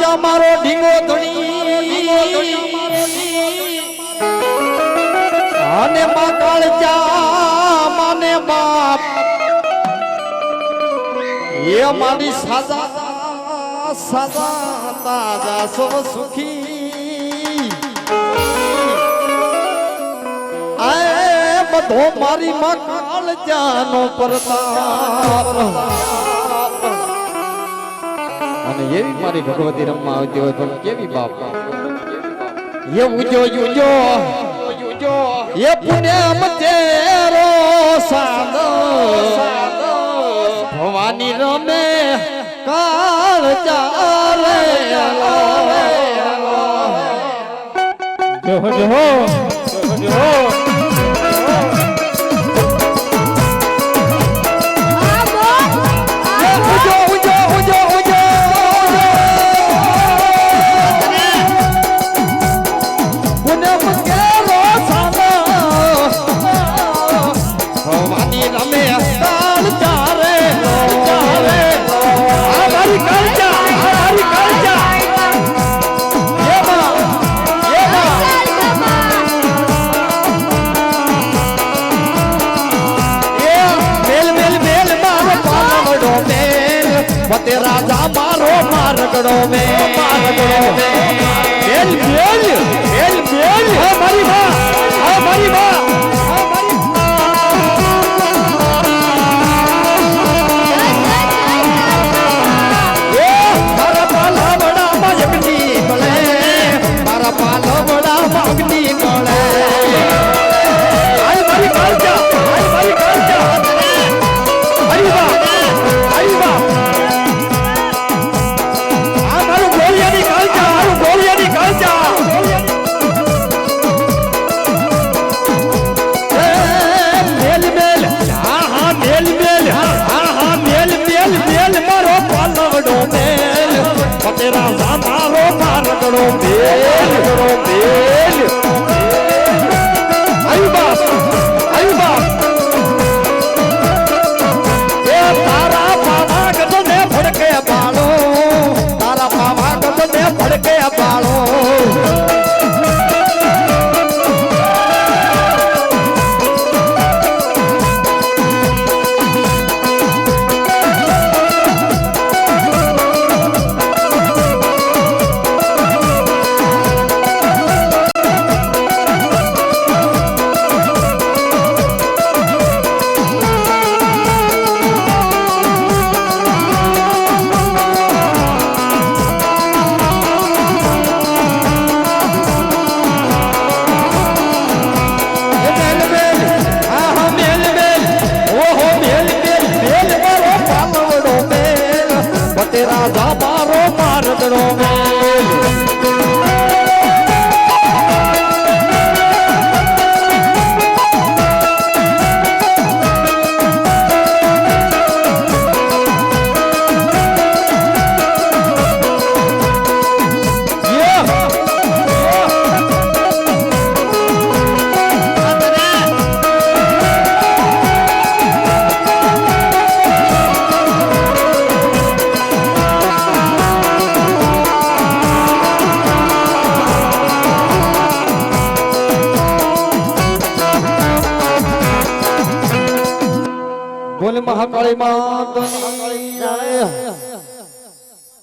રાજા મારો ઢીંગો ધણી. અને માં કાળજા, માને બાપ. એ મારી સાજા સદા તાજા સવ સુખી. આ બધો મારી માં કાળજાનો પ્રતાપ. અને એવી મારી ભગવતી રમવા આવતી હોય પણ કેવી બાપ? એ ઉજો ઉજો. ઉજો એ પુણે મતેરો સાદો ભવાની રમે, કાળ ચાલે જો જો જો ઘોડો મેં રાધા મારો મારદડો મેં બોલ મહાકાળી માતા